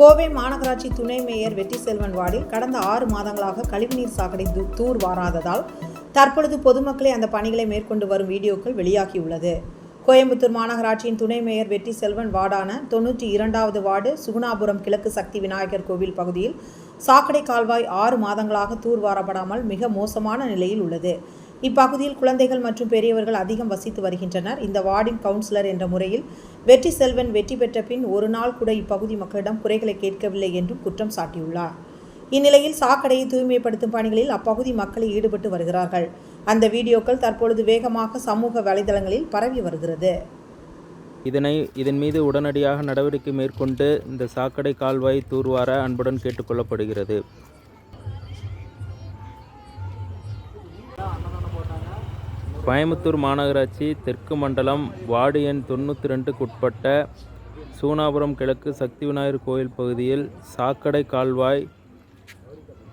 கோவை மாநகராட்சி துணை மேயர் வெற்றி செல்வன் வார்டில் கடந்த ஆறு மாதங்களாக கழிவுநீர் சாக்கடை தூர் வாராததால் தற்பொழுது பொதுமக்களே அந்த பணிகளை மேற்கொண்டு வரும் வீடியோக்கள் வெளியாகியுள்ளது. கோயம்புத்தூர் மாநகராட்சியின் துணை மேயர் வெற்றி செல்வன் வார்டான தொண்ணூற்றி இரண்டாவது வார்டு சுகுணாபுரம் கிழக்கு சக்தி விநாயகர் கோவில் பகுதியில் சாக்கடை கால்வாய் ஆறு மாதங்களாக தூர் வாரப்படாமல் மிக மோசமான நிலையில் உள்ளது. இப்பகுதியில் குழந்தைகள் மற்றும் பெரியவர்கள் அதிகம் வசித்து வருகின்றனர். இந்த வார்டின் கவுன்சிலர் என்ற முறையில் வெற்றி செல்வன் வெற்றி பெற்ற பின் ஒரு நாள் கூட இப்பகுதி மக்களிடம் குறைகளை கேட்கவில்லை என்றும் குற்றம் சாட்டியுள்ளார். இந்நிலையில் சாக்கடையை தூய்மைப்படுத்தும் பணிகளில் அப்பகுதி மக்கள் ஈடுபட்டு வருகிறார்கள். அந்த வீடியோக்கள் தற்பொழுது வேகமாக சமூக வலைதளங்களில் பரவி வருகிறது. இதனை இதன் மீது உடனடியாக நடவடிக்கை மேற்கொண்டு இந்த சாக்கடை கால்வாய் தூர்வார அன்புடன் கேட்டுக்கொள்ளப்படுகிறது கோயம்புத்தூர் மாநகராட்சி தெற்கு மண்டலம் வார்டு எண் தொண்ணூற்றி ரெண்டுக்கு உட்பட்ட சூனாபுரம் கிழக்கு சக்தி விநாயகர் கோயில் பகுதியில் சாக்கடை கால்வாய்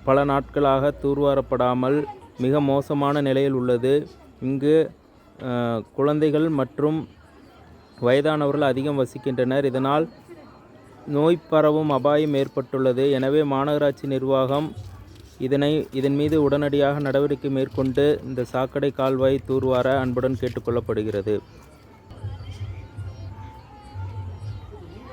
பல நாட்களாக தூர்வாரப்படாமல் மிக மோசமான நிலையில் உள்ளது. இங்கு குழந்தைகள் மற்றும் வயதானவர்கள் அதிகம் வசிக்கின்றனர். இதனால் நோய் பரவும் அபாயம் ஏற்பட்டுள்ளது. எனவே மாநகராட்சி நிர்வாகம் இதனை இதன் மீது உடனடியாக நடவடிக்கை மேற்கொண்டு இந்த சாக்கடை கால்வாய் தூர்வார அன்புடன் கேட்டுக்கொள்ளப்படுகிறது.